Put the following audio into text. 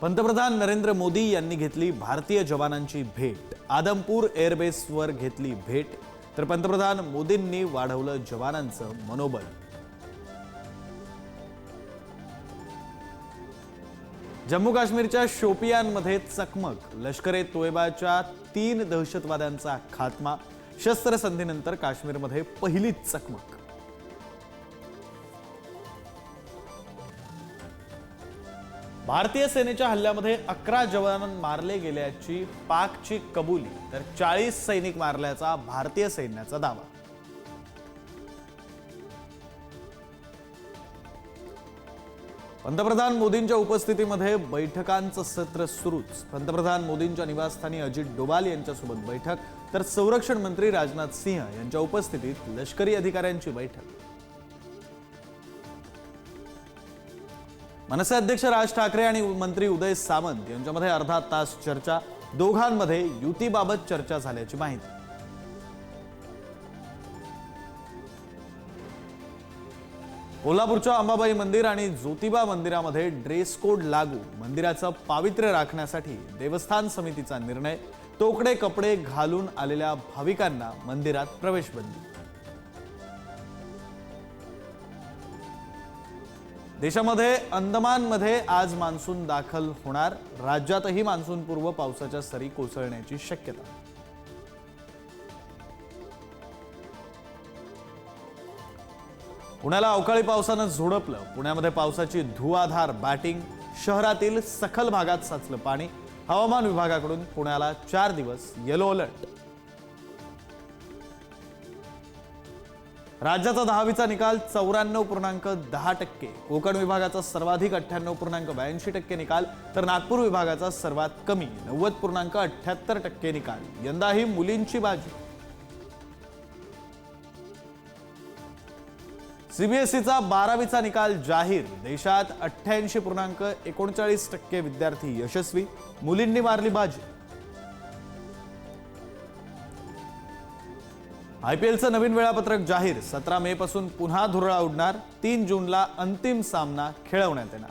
पंतप्रधान नरेंद्र मोदी यांनी घेतली भारतीय जवानांची भेट. आदमपूर एअरबेसवर घेतली भेट. तर पंतप्रधान मोदींनी वाढवलं जवानांचं मनोबल. जम्मू काश्मीरच्या शोपियानमध्ये चकमक. लष्कर ए तोयबाच्या तीन दहशतवाद्यांचा खात्मा. शस्त्रसंधीनंतर काश्मीरमध्ये पहिलीच चकमक. भारतीय सेनेच्या हल्ल्यामध्ये अकरा जवान मारले गेल्याची पाकची कबुली तर चाळीस सैनिक मारल्याचा भारतीय सैन्याचा दावा. पंतप्रधान मोदींच्या उपस्थितीमध्ये बैठकांचं सत्र सुरूच. पंतप्रधान मोदींच्या निवासस्थानी अजित डोवाल यांच्यासोबत बैठक तर संरक्षण मंत्री राजनाथ सिंह यांच्या उपस्थितीत लष्करी अधिकाऱ्यांची बैठक. मनसे अध्यक्ष राज ठाकरे आणि मंत्री उदय सामंत यांच्यामध्ये अर्धा तास चर्चा. दोघांमध्ये युतीबाबत चर्चा झाल्याची माहिती. कोल्हापूरच्या अंबाबाई मंदिर आणि ज्योतिबा मंदिरामध्ये ड्रेस कोड लागू. मंदिराचं पावित्र्य राखण्यासाठी देवस्थान समितीचा निर्णय. तोकडे कपडे घालून आलेल्या भाविकांना मंदिरात प्रवेश बंदी. देशामध्ये अंदमानमध्ये आज मान्सून दाखल होणार. राज्यातही मान्सूनपूर्व पावसाच्या सरी कोसळण्याची शक्यता. पुण्याला अवकाळी पावसानं झोडपलं. पुण्यामध्ये पावसाची धुवाधार बॅटिंग. शहरातील सखल भागात साचलं पाणी. हवामान विभागाकडून पुण्याला चार दिवस येलो अलर्ट राज्याचा दहावीचा निकाल चौऱ्याण्णव पूर्णांक दहा टक्के. कोकण विभागाचा सर्वाधिक अठ्ठ्याण्णव पूर्णांक ब्याऐंशी टक्के निकाल तर नागपूर विभागाचा सर्वात कमी नव्वद पूर्णांक अठ्ठ्याहत्तर टक्के निकाल. यंदाही मुलींची बाजी. सीबीएसईचा बारावीचा निकाल जाहीर. देशात अठ्ठ्याऐंशी पूर्णांक एकोणचाळीस टक्के विद्यार्थी यशस्वी. मुलींनी मारली बाजी. आयपीएलचं नवीन वेळापत्रक जाहीर. सतरा मे पासून पुन्हा धुरळा उडणार. तीन जूनला अंतिम सामना खेळवण्यात येणार.